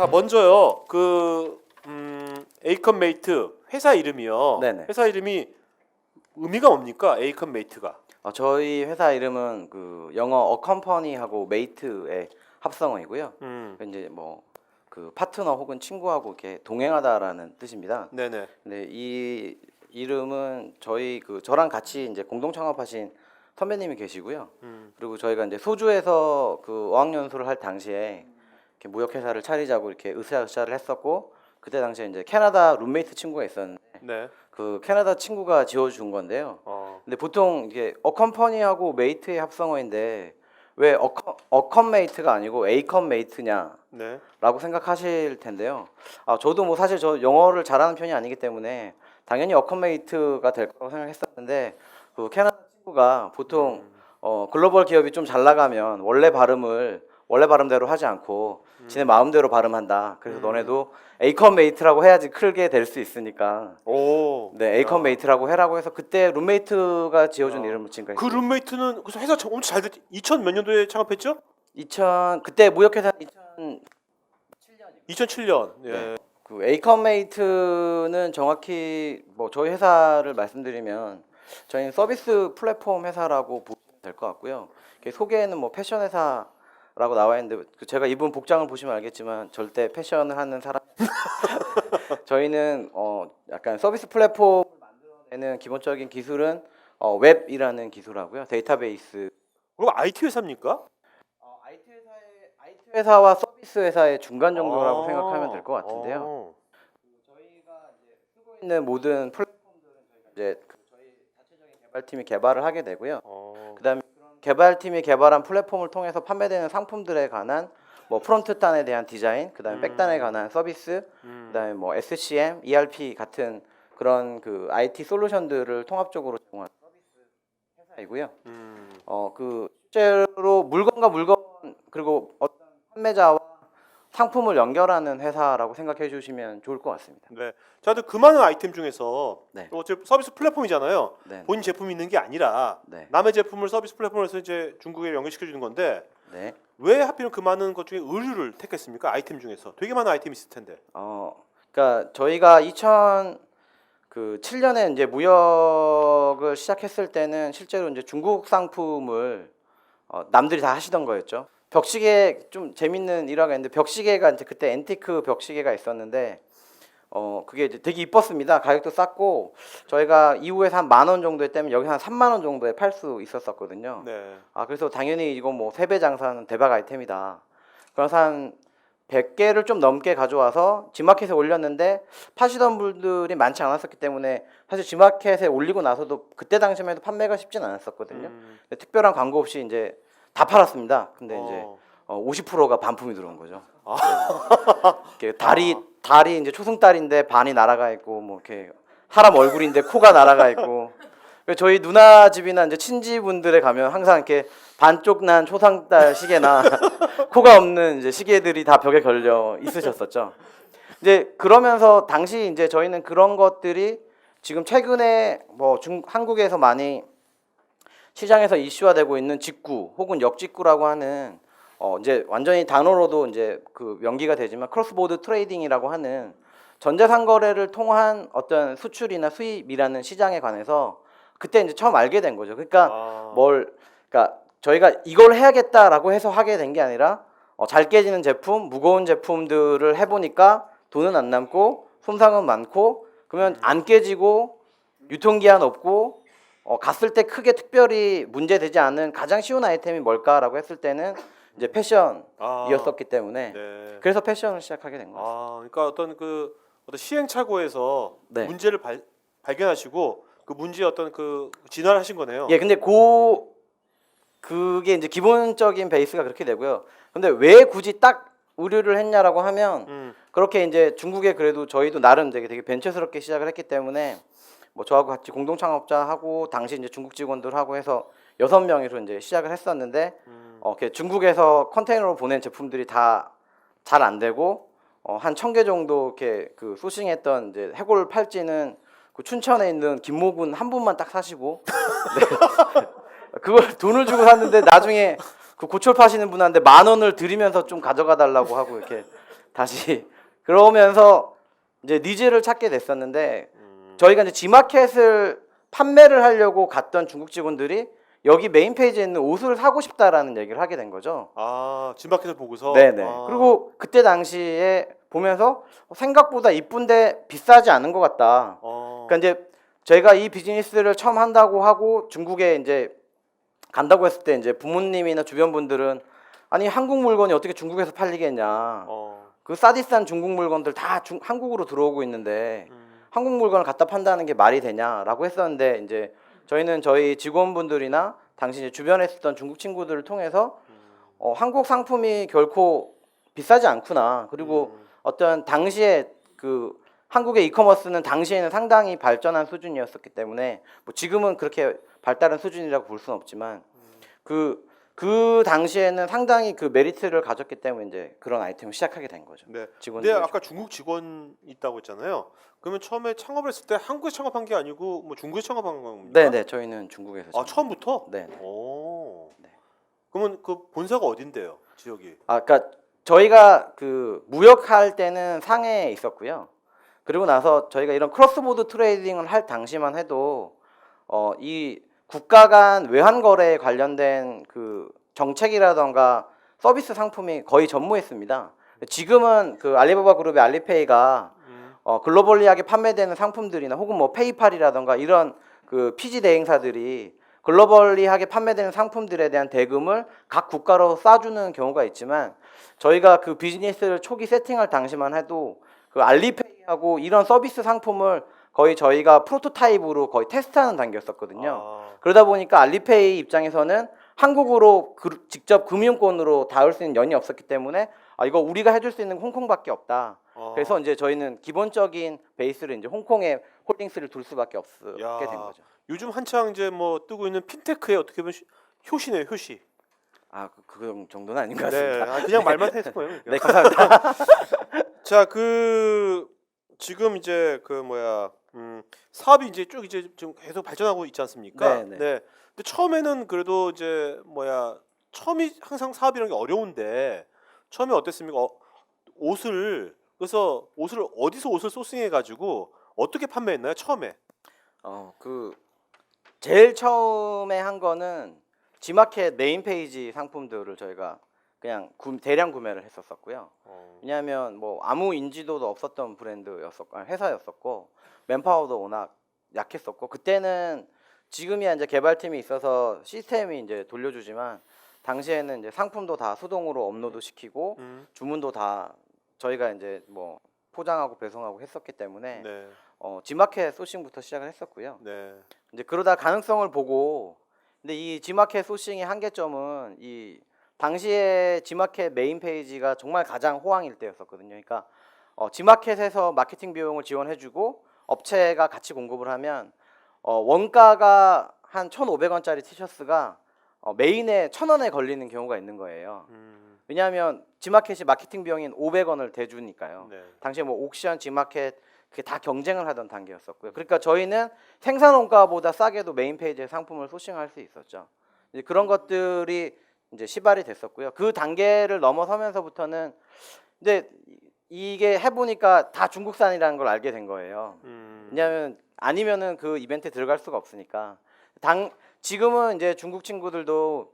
자 먼저요 그 음, 에이컨 메이트 회사 이름이요. 네네. 회사 이름이 의미가 뭡니까? 에이컨 메이트가. 어, 저희 회사 이름은 그 영어 어컴퍼니하고 메이트의 합성어이고요. 음. 이제 뭐 그 파트너 혹은 친구하고 이렇게 동행하다라는 뜻입니다. 네네. 근데 이 이름은 저희 그 저랑 같이 이제 공동 창업하신 선배님이 계시고요. 음. 그리고 저희가 이제 소주에서 그 어학연수를 할 당시에 이렇게 무역회사를 차리자고 이렇게 으쌰으쌰를 했었고 그때 당시에 이제 캐나다 룸메이트 친구가 있었는데 네. 그 캐나다 친구가 지어준 건데요. 어. 근데 보통 이게 어컴퍼니하고 메이트의 합성어인데 왜 어컴, 어컴 메이트가 아니고 에이컴 메이트냐라고 네. 생각하실 텐데요. 아 저도 뭐 사실 저 영어를 잘하는 편이 아니기 때문에 당연히 어컴 메이트가 될 거라고 생각했었는데 그 캐나다 친구가 보통 어, 글로벌 기업이 좀 잘 나가면 원래 발음을 원래 발음대로 하지 않고 지네 마음대로 발음한다. 그래서 음. 너네도 에이컴메이트라고 해야지 크게 될 수 있으니까 오. 네 에이컴메이트라고 해라고 해서 그때 룸메이트가 지어준 아. 이름을 지금까지 그 룸메이트는 그래서 회사 참- 엄청 잘 됐. 2000 몇 년도에 창업했죠? 2000 그때 무역회사 2000 2007년. 예. 네. 그 에이컴메이트는 정확히 뭐 저희 회사를 말씀드리면 저희는 서비스 플랫폼 회사라고 보시면 될 것 같고요. 소개에는 뭐 패션 회사 라고 나와 있는데 그 제가 입은 복장을 보시면 알겠지만 절대 패션을 하는 사람. 저희는 어 약간 서비스 플랫폼을 만들어내는 기본적인 기술은 어 웹이라는 기술하고요. 데이터베이스 그럼 IT 회사입니까? 어, IT 회사의 IT 회사와 서비스 회사의 중간 정도라고 아. 생각하면 될 것 같은데요. 어. 저희가 이제 쓰고 있는 모든 플랫폼들은 저희가 이제 그 저희 자체적인 개발팀이 개발을 하게 되고요. 어. 개발팀이 개발한 플랫폼을 통해서 판매되는 상품들에 관한 뭐 프론트 단에 대한 디자인, 그다음에 음. 백단에 관한 서비스, 음. 그다음에 뭐 SCM, ERP 같은 그런 그 IT 솔루션들을 통합적으로 제공하는 서비스 회사이고요. 음. 어그 실제로 물건과 물건 그리고 어떤 판매자와 상품을 연결하는 회사라고 생각해 주시면 좋을 것 같습니다. 네. 자, 근데 그 많은 아이템 중에서 네. 어차피 서비스 플랫폼이잖아요. 네. 본인 제품이 있는 게 아니라 네. 남의 제품을 서비스 플랫폼에서 이제 중국에 연결시켜 주는 건데 네. 왜 하필 그 많은 것 중에 의류를 택했습니까? 아이템 중에서 되게 많은 아이템이 있을 텐데. 어, 그러니까 저희가 2000그 7년에 이제 무역을 시작했을 때는 실제로 이제 중국 상품을 어, 남들이 다 하시던 거였죠. 벽시계 좀 재밌는 일화가 있는데 벽시계가 이제 그때 앤티크 벽시계가 있었는데 어 그게 이제 되게 이뻤습니다. 가격도 쌌고 저희가 이후에서 한만 원 정도 했다면 여기 한 3만 원 정도에 팔 수 있었었거든요. 네. 아 그래서 당연히 이거 뭐 세배 장사는 대박 아이템이다. 그래서 한 100개를 좀 넘게 가져와서 지마켓에 올렸는데 파시던 분들이 많지 않았었기 때문에 사실 지마켓에 올리고 나서도 그때 당시만 해도 판매가 쉽진 않았었거든요. 음. 특별한 광고 없이 이제 다 팔았습니다. 근데 이제 어. 어, 50%가 반품이 들어온 거죠. 아. 네. 이렇게 다리 다리 이제 초승달인데 반이 날아가 있고 뭐 이렇게 사람 얼굴인데 코가 날아가 있고 저희 누나 집이나 이제 친지분들에 가면 항상 이렇게 반쪽 난 초상달 시계나 코가 없는 이제 시계들이 다 벽에 걸려 있으셨었죠. 이제 그러면서 당시 이제 저희는 그런 것들이 지금 최근에 뭐 중, 한국에서 많이 시장에서 이슈화되고 있는 직구 혹은 역직구라고 하는 어 이제 완전히 단어로도 이제 그 연기가 되지만 크로스보드 트레이딩이라고 하는 전자상 거래를 통한 어떤 수출이나 수입이라는 시장에 관해서 그때 이제 처음 알게 된 거죠. 그러니까 아. 뭘 그러니까 저희가 이걸 해야겠다라고 해서 하게 된 게 아니라 어, 잘 깨지는 제품, 무거운 제품들을 해보니까 돈은 안 남고 손상은 많고 그러면 안 깨지고 유통기한 없고 어, 갔을 때 크게 특별히 문제되지 않은 가장 쉬운 아이템이 뭘까라고 했을 때는 이제 패션이었었기 아. 때문에 네. 그래서 패션을 시작하게 된 거예요. 아, 그러니까 어떤 그 어떤 시행착오에서 네. 문제를 발, 발견하시고 그 문제의 어떤 그 진화를 하신 거네요. 예, 근데 고 그게 이제 기본적인 베이스가 그렇게 되고요. 근데 왜 굳이 딱 의류를 했냐라고 하면 음. 그렇게 이제 중국에 그래도 저희도 나름 되게 되게 벤처스럽게 시작을 했기 때문에 뭐 저하고 같이 공동 창업자하고 당시 이제 중국 직원들하고 해서 여섯 명이서 이제 시작을 했었는데 음. 어, 중국에서 컨테이너로 보낸 제품들이 다 잘 안 되고 어, 한 천 개 정도 이렇게 그 소싱했던 이제 해골 팔찌는 그 춘천에 있는 김모군 한 분만 딱 사시고 네. 그걸 돈을 주고 샀는데 나중에 그 고철 파시는 분한테 만 원을 드리면서 좀 가져가 달라고 하고 이렇게 다시 그러면서 이제 니즈를 찾게 됐었는데 음. 저희가 이제 지마켓을 판매를 하려고 갔던 중국 직원들이 여기 메인 페이지에 있는 옷을 사고 싶다라는 얘기를 하게 된 거죠. 아, 진마켓을 보고서. 네네. 아. 그리고 그때 당시에 보면서 생각보다 이쁜데 비싸지 않은 것 같다. 어. 그러니까 이제 저희가 이 비즈니스를 처음 한다고 하고 중국에 이제 간다고 했을 때 이제 부모님이나 주변 분들은 아니 한국 물건이 어떻게 중국에서 팔리겠냐. 어. 그 싸디싼 중국 물건들 다 중, 한국으로 들어오고 있는데 음. 한국 물건을 갖다 판다는 게 말이 되냐라고 했었는데 이제 저희는 저희 직원분들이나 당시 이제 주변에 있었던 중국 친구들을 통해서 어, 한국 상품이 결코 비싸지 않구나. 그리고 음. 어떤 당시에 그 한국의 이커머스는 당시에는 상당히 발전한 수준이었었기 때문에 뭐 지금은 그렇게 발달한 수준이라고 볼 수는 없지만 그 그 당시에는 상당히 그 메리트를 가졌기 때문에 이제 그런 아이템을 시작하게 된 거죠. 네. 직원들. 근데 아까 중국 직원 있다고 했잖아요. 그러면 처음에 창업을 했을 때 한국에 창업한 게 아니고 뭐 중국에 창업한 겁니까? 네 네 저희는 중국에서 아, 처음부터? 네. 오. 네. 그러면 그 본사가 어딘데요? 지역이? 아, 그러니까 저희가 그 무역할 때는 상해에 있었고요. 그리고 나서 저희가 이런 크로스보드 트레이딩을 할 당시만 해도 어, 이 국가 간 외환 거래에 관련된 그 정책이라던가 서비스 상품이 거의 전무했습니다. 지금은 그 알리바바 그룹의 알리페이가 음. 어, 글로벌리하게 판매되는 상품들이나 혹은 뭐 페이팔이라던가 이런 그 피지 대행사들이 글로벌리하게 판매되는 상품들에 대한 대금을 각 국가로 쏴주는 경우가 있지만 저희가 그 비즈니스를 초기 세팅할 당시만 해도 그 알리페이하고 이런 서비스 상품을 거의 저희가 프로토타입으로 거의 테스트하는 단계였었거든요. 아. 그러다 보니까 알리페이 입장에서는 한국으로 그- 직접 금융권으로 닿을 수 있는 연이 없었기 때문에 아 이거 우리가 해줄 수 있는 건 홍콩밖에 없다. 아. 그래서 이제 저희는 기본적인 베이스를 이제 홍콩에 홀딩스를 둘 수밖에 없게 야. 된 거죠. 요즘 한창 이제 뭐 뜨고 있는 핀테크의 어떻게 보면 효- 효시네요, 효시. 아, 그, 그 정도는 아닌 것 네, 같습니다. 아, 그냥 말만 해서 거예요. 그러니까. 네, 감사합니다. 자, 그 지금 이제 그 뭐야, 음, 사업이 이제 쭉 이제 좀 계속 발전하고 있지 않습니까? 네, 네. 근데 처음에는 그래도 이제 뭐야, 처음이 항상 사업이라는 게 어려운데 처음에 어땠습니까? 어, 옷을 그래서 옷을 어디서 옷을 소싱해 가지고 어떻게 판매했나요? 처음에. 어, 그 제일 처음에 한 거는 지마켓 메인 페이지 상품들을 저희가 그냥 구, 대량 구매를 했었었고요. 어. 왜냐하면 뭐 아무 인지도도 없었던 브랜드였었고 회사였었고 맨파워도 워낙 약했었고 그때는 지금이야 이제 개발팀이 있어서 시스템이 이제 돌려주지만 당시에는 이제 상품도 다 수동으로 업로드 시키고 음, 주문도 다 저희가 이제 뭐 포장하고 배송하고 했었기 때문에 네, 어, 지마켓 소싱부터 시작을 했었고요. 네. 이제 그러다 가능성을 보고 근데 이 지마켓 소싱의 한계점은 이 당시에 지마켓 메인 페이지가 정말 가장 호황일 때였었거든요. 그러니까 어, 지마켓에서 마케팅 비용을 지원해주고 업체가 같이 공급을 하면 어, 원가가 한 1,500원짜리 티셔츠가 어, 메인에 1,000원에 걸리는 경우가 있는 거예요. 음, 왜냐하면 지마켓이 마케팅 비용인 500원을 대주니까요. 네. 당시에 뭐 옥션, 지마켓 그게 다 경쟁을 하던 단계였었고요. 그러니까 저희는 생산 원가보다 싸게도 메인 페이지에 상품을 소싱할 수 있었죠. 그런 것들이 이제 시발이 됐었고요. 그 단계를 넘어서면서부터는 이제 이게 해보니까 다 중국산이라는 걸 알게 된 거예요. 음, 왜냐하면 아니면은 그 이벤트에 들어갈 수가 없으니까. 당 지금은 이제 중국 친구들도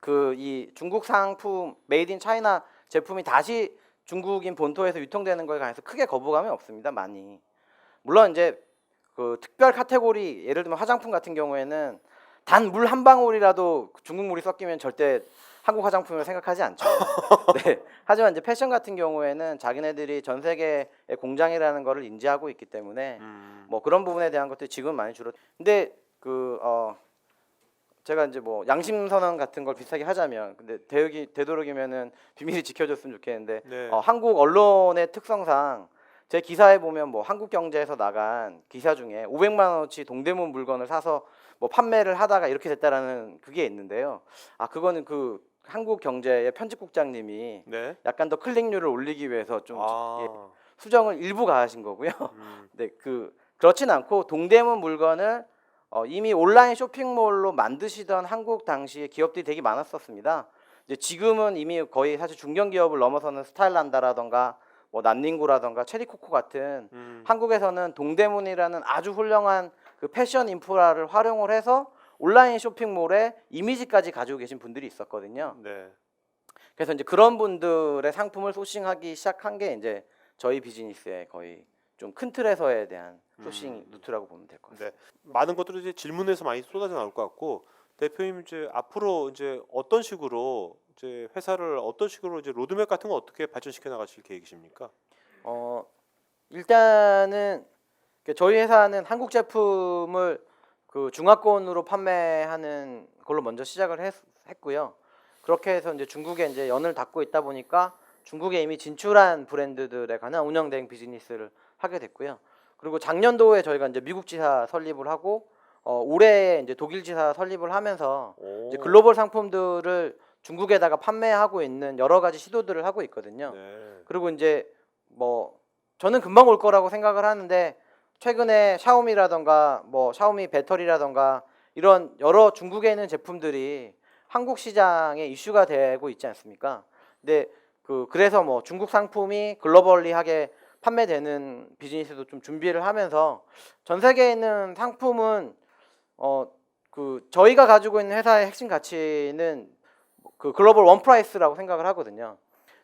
그 이 중국 상품 메이드 인 차이나 제품이 다시 중국인 본토에서 유통되는 거에 관해서 크게 거부감이 없습니다. 많이. 물론 이제 그 특별 카테고리 예를 들면 화장품 같은 경우에는 단 물 한 방울이라도 중국 물이 섞이면 절대 한국 화장품을 생각하지 않죠. 네. 하지만 이제 패션 같은 경우에는 자기네들이 전 세계의 공장이라는 거를 인지하고 있기 때문에 음, 뭐 그런 부분에 대한 것들이 지금 많이 줄어. 근데 그 어 제가 이제 뭐 양심 선언 같은 걸 비슷하게 하자면 근데 되도록 되도록이면은 비밀이 지켜졌으면 좋겠는데 네. 어, 한국 언론의 특성상 제 기사에 보면 뭐 한국경제에서 나간 기사 중에 500만 원어치 동대문 물건을 사서 뭐 판매를 하다가 이렇게 됐다라는 그게 있는데요. 아 그거는 그 한국경제의 편집국장님이 네. 약간 더 클릭률을 올리기 위해서 좀 아, 예, 수정을 일부 가하신 거고요. 음, 네, 그 그렇진 않고 동대문 물건을 어, 이미 온라인 쇼핑몰로 만드시던 한국 당시에 기업들이 되게 많았었습니다. 이제 지금은 이미 거의 사실 중견 기업을 넘어서는 스타일란다라던가 뭐 난닝구라던가 체리코코 같은 음. 한국에서는 동대문이라는 아주 훌륭한 그 패션 인프라를 활용을 해서 온라인 쇼핑몰에 이미지까지 가지고 계신 분들이 있었거든요. 네. 그래서 이제 그런 분들의 상품을 소싱하기 시작한 게 이제 저희 비즈니스의 거의 좀 큰 틀에서에 대한 소싱 음. 루트라고 보면 될 것 같습니다. 네. 많은 것들이 이제 질문에서 많이 쏟아져 나올 것 같고 대표님 이제 앞으로 이제 어떤 식으로 이제 회사를 어떤 식으로 이제 로드맵 같은 거 어떻게 발전시켜 나가실 계획이십니까? 어 일단은 그 저희 회사는 한국 제품을 그 중화권으로 판매하는 걸로 먼저 시작을 했, 했고요. 그렇게 해서 이제 중국에 이제 연을 닫고 있다 보니까 중국에 이미 진출한 브랜드들에 관한 운영 대행 비즈니스를 하게 됐고요. 그리고 작년도에 저희가 이제 미국 지사 설립을 하고 어, 올해 이제 독일 지사 설립을 하면서 글로벌 상품들을 중국에다가 판매하고 있는 여러 가지 시도들을 하고 있거든요. 네. 그리고 이제 뭐 저는 금방 올 거라고 생각을 하는데 최근에 샤오미라던가 뭐 샤오미 배터리라던가 이런 여러 중국에 있는 제품들이 한국 시장에 이슈가 되고 있지 않습니까? 근데 그 그래서 뭐 중국 상품이 글로벌리하게 판매되는 비즈니스도 좀 준비를 하면서 전 세계에 있는 상품은 어 그 저희가 가지고 있는 회사의 핵심 가치는 그 글로벌 원 프라이스라고 생각을 하거든요.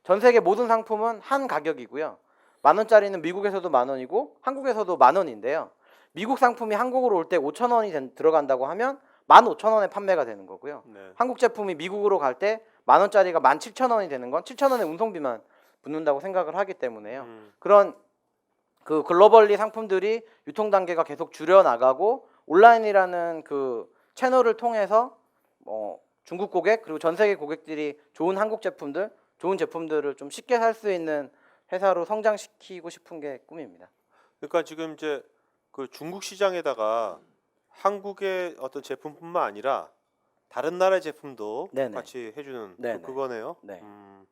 전 세계 모든 상품은 한 가격이고요. 만 원짜리는 미국에서도 만 원이고 한국에서도 만 원인데요. 미국 상품이 한국으로 올 때 5천 원이 된- 들어간다고 하면 만 오천 원에 판매가 되는 거고요. 네. 한국 제품이 미국으로 갈 때 만 원짜리가 만 칠천 원이 되는 건 칠천 원의 운송비만 붙는다고 생각을 하기 때문에요. 음. 그런 그 글로벌리 상품들이 유통 단계가 계속 줄여 나가고 온라인이라는 그 채널을 통해서 어 중국 고객 그리고 전 세계 고객들이 좋은 한국 제품들, 좋은 제품들을 좀 쉽게 살 수 있는 회사로 성장시키고 싶은 게 꿈입니다. 그러니까 지금 이제 그 중국 시장에다가 한국의 어떤 제품뿐만 아니라 다른 나라의 제품도 네네. 같이 해주는 그- 네네. 그거네요. 네. 음.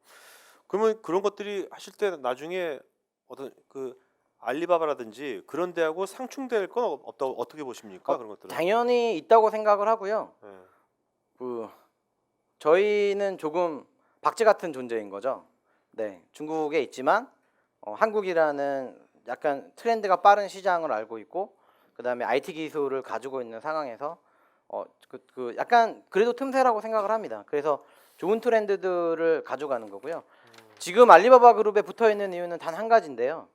그러면 그런 것들이 하실 때 나중에 어떤 그 알리바바라든지 그런 데하고 상충될 건 없- 없다고 어떻게 보십니까? 어, 그런 것들은. 당연히 있다고 생각을 하고요. 네. 그 저희는 조금 박쥐 같은 존재인 거죠. 네, 중국에 있지만 어, 한국이라는 약간 트렌드가 빠른 시장을 알고 있고 그다음에 IT 기술을 가지고 있는 상황에서 어, 그, 그 약간 그래도 틈새라고 생각을 합니다. 그래서 좋은 트렌드들을 가져가는 거고요. 지금 알리바바 그룹에 붙어 있는 이유는 단 한 가지인데요.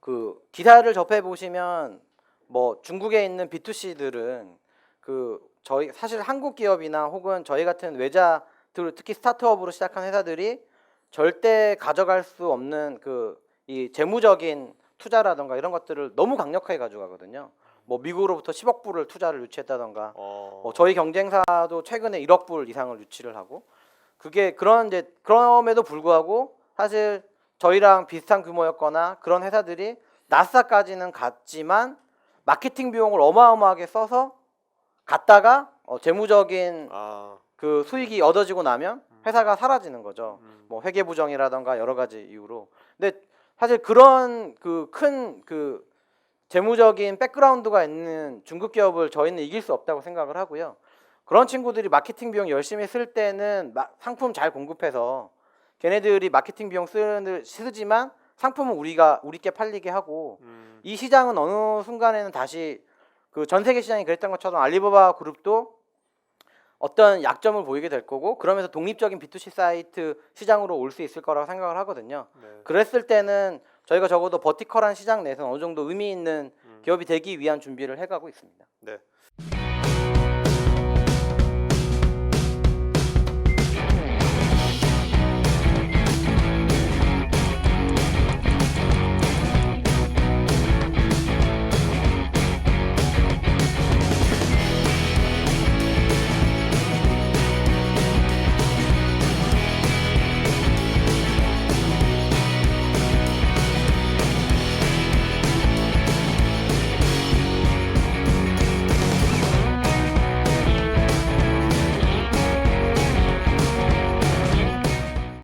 그 기사를 접해 보시면 뭐 중국에 있는 B2C들은 그 저희 사실 한국 기업이나 혹은 저희 같은 외자 특히 스타트업으로 시작한 회사들이 절대 가져갈 수 없는 그 이 재무적인 투자라던가 이런 것들을 너무 강력하게 가져가거든요. 뭐 미국으로부터 10억 불을 투자를 유치했다던가 어. 뭐 저희 경쟁사도 최근에 1억 불 이상을 유치를 하고 그게 그런 이제 그럼에도 불구하고 사실 저희랑 비슷한 규모였거나 그런 회사들이 나스닥까지는 갔지만 마케팅 비용을 어마어마하게 써서 갔다가 어, 재무적인 아. 그 수익이 얻어지고 나면 회사가 사라지는 거죠. 음. 뭐 회계 부정이라던가 여러 가지 이유로. 근데 사실 그런 그 큰그 재무적인 백그라운드가 있는 중국 기업을 저희는 이길 수 없다고 생각을 하고요. 그런 친구들이 마케팅 비용 열심히 쓸 때는 마- 상품 잘 공급해서 걔네들이 마케팅 비용 쓰는 쓰지만 상품은 우리가 우리께 팔리게 하고 음. 이 시장은 어느 순간에는 다시 그 전 세계 시장이 그랬던 것처럼 알리바바 그룹도 어떤 약점을 보이게 될 거고 그러면서 독립적인 B2C 사이트 시장으로 올 수 있을 거라고 생각을 하거든요. 네. 그랬을 때는 저희가 적어도 버티컬한 시장 내에서 어느 정도 의미 있는 음. 기업이 되기 위한 준비를 해가고 있습니다. 네.